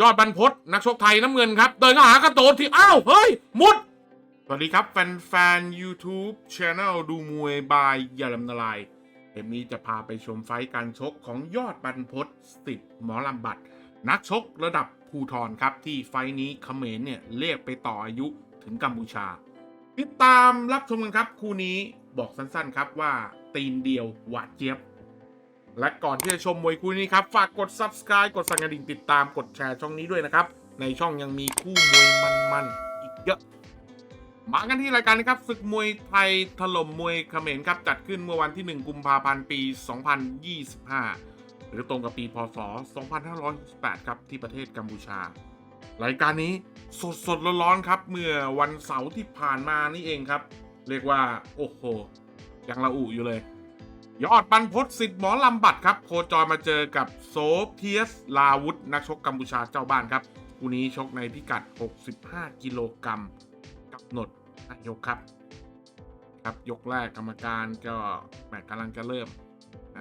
ยอดบรรพตนักชกไทยน้ำเงินครับ เดินเข้าหากระโดดที่อ้าว เฮ้ย มุด สวัสดีครับ แฟนๆ YouTube Channel ดูมวยบายยาลำนาลายเทปนี้จะพาไปชมไฟการชกของยอดบรรพตสิทธิ์หมอลำบัตรนักชกระดับภูทรครับ ที่ไฟนี้เขมรเนี่ยเรียกไปต่ออายุถึงกัมพูชา ติดตามรับชมกันครับ คู่นี้บอกสั้นๆครับว่าตีนเดียวหวาดเจี๊ยบ และก่อนที่จะชมมวยคู่นี้ครับ ฝากกด subscribe กดสั่นกระดิ่งติดตามกดแชร์ช่องนี้ด้วยนะครับ ในช่องยังมีคู่มวยมันๆอีกเยอะ มากันที่รายการนะครับศึกมวยไทยถล่มมวยเขมรครับ จัดขึ้นเมื่อวันที่ 1 กุมภาพันธ์ปี 2025 หรือตรงกับปีพศ 2568 ครับที่ประเทศกัมพูชา รายการนี้สดสดๆร้อนๆครับ เมื่อวันเสาร์ที่ผ่านมานี่เองครับ เรียกว่าโอ้โหยังละอุอยู่เลย ยอดบรรพตสิทธิ์หมอลำบัตรครับ โคจรมาเจอกับโซเทียสลาวุธ นักชกกัมพูชาเจ้าบ้านครับคู่นี้ชกในพิกัด 65 กิโลกรัมกำหนดยกครับ ครับยกแรกกรรมการก็แหมกำลังจะเริ่ม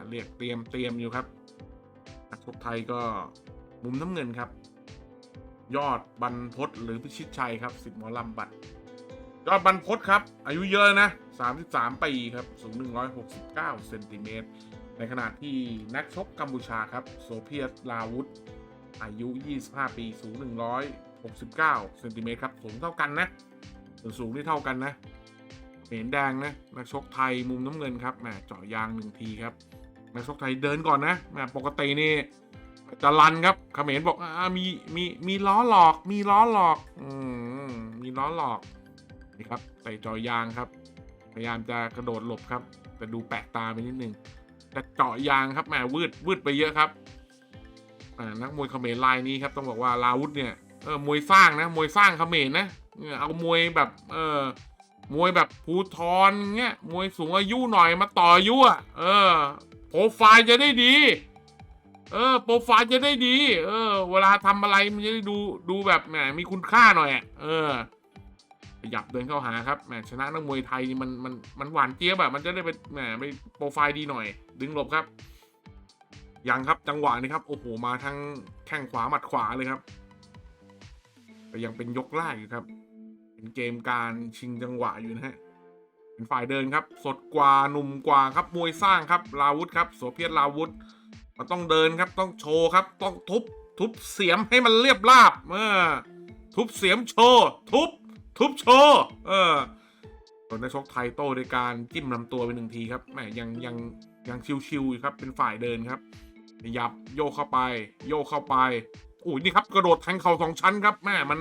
เรียกเตรียมเตรียมอยู่ครับนักชกไทยก็มุมน้ำเงินครับ ยอดบรรพตหรือพิชิตชัยครับสิทธิ์หมอลำบัตรยอดบรรพตครับ อายุเยอะนะ 33 ปีครับ สูง 169 เซนติเมตร ในขณะที่นักชกกัมพูชาครับ โซเพียสลาวุธ อายุ 25 ปี สูง 169 เซนติเมตรครับ สูงเท่ากันนะส่วนสูงที่เท่ากันนะเหมนแดงนะ นักชกไทยมุมน้ำเงินครับแหมเจาะยางหนึ่งทีครับ นักชกไทยเดินก่อนนะแหมปกตินี่จะลันครับเขมรบอกอ่ามีมีมีล้อหลอก มีล้อหลอก อืมมีล้อหลอกนี่ครับใส่จอยางครับ พยายามจะกระโดดหลบครับ แต่ดูแปลกตาไปนิดนึงแต่เจาะยางครับแหมวืดวืดไปเยอะครับนักมวยเขมรลายนี้ครับต้องบอกว่าลาวุธเนี่ยเออมวยสร้างนะมวยสร้างเขมรนะเอามวยแบบเออมวยแบบภูทรเงี้ยมวยสูงอายุหน่อยมาต่ออายุอะเออโปรไฟล์จะได้ดี เออโปรไฟล์จะได้ดี เออ เวลาทำอะไรมันจะได้ดูดูแบบแหมมีคุณค่าหน่อยอะเออ ขยับเดินเข้าหาครับแหมชนะนักมวยไทยนี่มันมันมันหวานเจี๊ยบอะมันจะได้ไปแหมไปโปรไฟล์ดีหน่อย ดึงหลบครับยังครับจังหวะนี้ครับโอ้โหมาทั้งแข้งขวาหมัดขวาเลยครับแต่ยังเป็นยกแรกอยู่ครับเป็นเกมการชิงจังหวะอยู่นะฮะเป็นฝ่ายเดินครับ สดกว่าหนุ่มกว่าครับมวยสร้างครับลาวุธครับโสเพียรลาวุธมันต้องเดินครับต้องโชว์ครับ ต้องทุบ ทุบเสียมให้มันเรียบราบเออทุบเสียมโชว์ทุบ ทุบโชว์เออส่วนนักชกไทยโต้ด้วยการจิ้มลำตัวไปหนึ่งทีครับแหมยังยังยังชิวๆอยู่ครับ เป็นฝ่ายเดินครับยับโยกเข้าไป โยกเข้าไปอุ้ยนี่ครับกระโดดแทงเข่าสองชั้นครับแม่มัน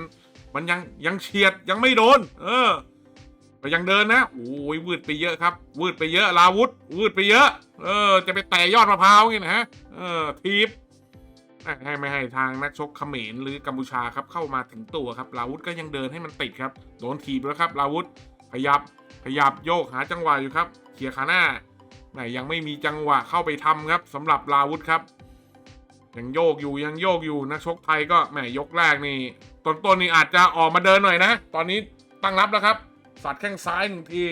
มันยังยังเฉียดยังไม่โดน เออก็ยังเดินนะโอ้ยวืดไปเยอะครับ วืดไปเยอะลาวุธวืดไปเยอะ เออ จะไปแตะยอดมะพร้าวไงนะฮะเออทีบ ให้ไม่ให้ทางนักชกเขมรหรือกัมพูชาครับเข้ามาถึงตัวครับลาวุธก็ยังเดินให้มันติดครับโดนถีบแล้วครับลาวุธขยับขยับโยกหาจังหวะอยู่ครับเขี่ยขาหน้าแหมยังไม่มีจังหวะเข้าไปทำครับสำหรับลาวุธครับยังโยกอยู่ยังโยกอยู่นักชกไทยก็แหมยกแรกนี่ต้นๆนี่อาจจะออกมาเดินหน่อยนะ ตอนนี้ตั้งรับแล้วครับ สัดแข้งซ้ายหนึ่งที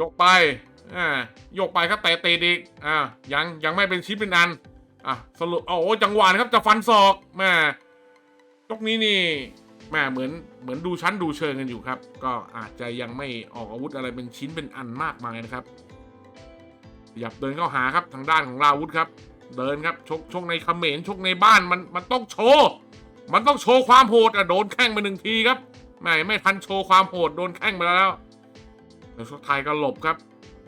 ยกไปอ่ายกไปครับแต่เตะอีกอ่ายังยังไม่เป็นชิ้นเป็นอัน อะสรุปโอ้จังหวะนะครับจะฟันศอกแม่ยกนี้นี่แม่เหมือนเหมือนดูชั้นดูเชิงกันอยู่ครับ ก็อาจจะยังไม่ออกอาวุธอะไรเป็นชิ้นเป็นอันมากมายนะครับขยับเดินเข้าหาครับทางด้านของลาวุธครับ เดินครับชกชกในเขมรชกในบ้านมันมันต้องโชว์มันต้องโชว์ความโหดอะโดนแข้งไปหนึ่งทีครับไม่ไม่ทันโชว์ความโหดโดนแข้งไปแล้วแล้วชกไทยก็หลบครับ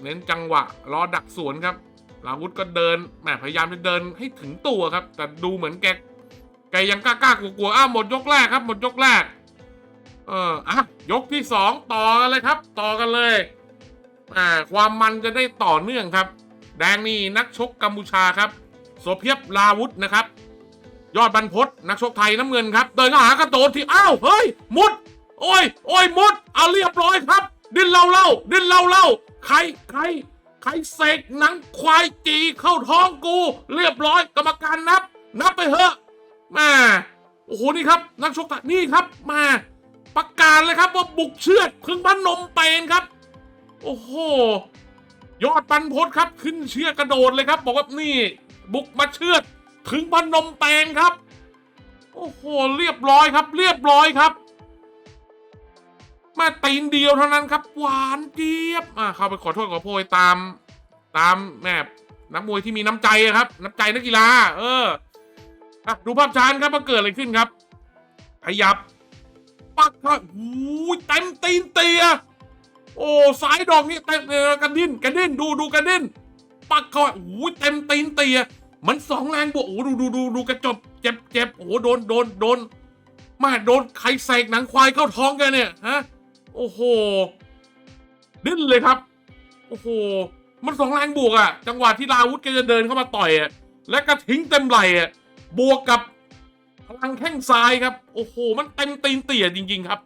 เน้นจังหวะรอดักสวนครับ ลาวุธก็เดินแหมพยายามจะเดินให้ถึงตัวครับ แต่ดูเหมือนแกแกยังกล้าๆกลัวๆอ้าวหมดยกแรกครับ หมดยกแรก เอออะยกที่สองต่อกันเลยครับ ต่อกันเลยอ่าความมันจะได้ต่อเนื่องครับ แดงนี่นักชกกัมพูชาครับโสเพียบลาวุธนะครับ ยอดบรรพตนักชกไทยน้ำเงินครับ เดินเข้าหากระโดดที่อ้าวเฮ้ยมุด โอ้ยโอ้ยมุดเอาเรียบร้อยครับ ดิ้นเล่าเล่าดิ้นเล่าเล่าใครใคร ใครเสกหนังควายจีเข้าท้องกู เรียบร้อยกรรมการนับ นับไปเถอะแม่โอ้โหนี่ครับนักชกไทยนี่ครับมาประกาศเลยครับว่าบุกเชือดพึงพันนมเปญครับ โอ้โหยอดบรรพตครับขึ้นเชือกกระโดดเลยครับ บอกว่านี่ บุกมาเชือดถึงพันนมเปญครับโโอ้โหเรียบร้อยครับ เรียบร้อยครับ ม่ตีนเดียวเท่านั้นครับ หวานเจี๊ยบอ่าเข้าไปขอโทษขอโพยตาม ตามแม่นักมวยที่มีน้ำใจครับ น้ำใจนักกีฬา เอออะดูภาพช้าครับว่าเกิดอะไรขึ้นครับ ขยับ ปักเข้าหูยเต็มตีนเตีย โอ้สายดอกนี่เต็มกันดิ้นกันดิ้นดูดูกันดิ้นปักเข้าโอ้ยเต็มตีนเตีย มันสองแรงบวกโอ้ดูดูดูดูกระจบเจ็บเจ็บโอ้โดนโดนโดนมาโดนใครเสกหนังควายเข้าท้องกันเนี่ยฮะ โอ้โห ดิ้นเลยครับ โอ้โห มันสองแรงบวกอะจังหวะที่ลาวุธแกจะเดินเข้ามาต่อยอะและกระทิ้งเต็มไหล่อะบวกกับพลังแข้งซ้ายครับ โอ้โห มันเต็มตีนเตี่ยจริง ๆ ครับ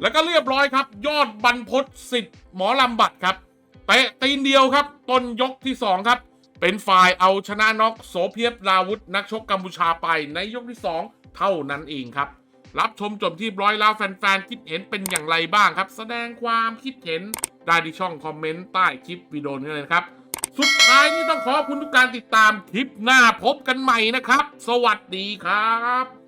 แล้วก็เรียบร้อยครับ ยอดบรรพศสิทธิ์หมอลำบัตรครับเตะตีนเดียวครับ ต้นยกที่ 2 ครับ เป็นฝ่ายเอาชนะน็อกโสเพียบลาวุธนักชกกัมพูชาไปในยกที่ 2 เท่านั้นเองครับ รับชมจบที่ร้อยแล้วแฟนๆ คิดเห็นเป็นอย่างไรบ้างครับ แสดงความคิดเห็นได้ที่ช่องคอมเมนต์ใต้คลิปวิดีโอนี้เลยครับ สุดท้ายนี้ต้องขอบคุณทุกการติดตามคลิปหน้าพบกันใหม่นะครับ สวัสดีครับ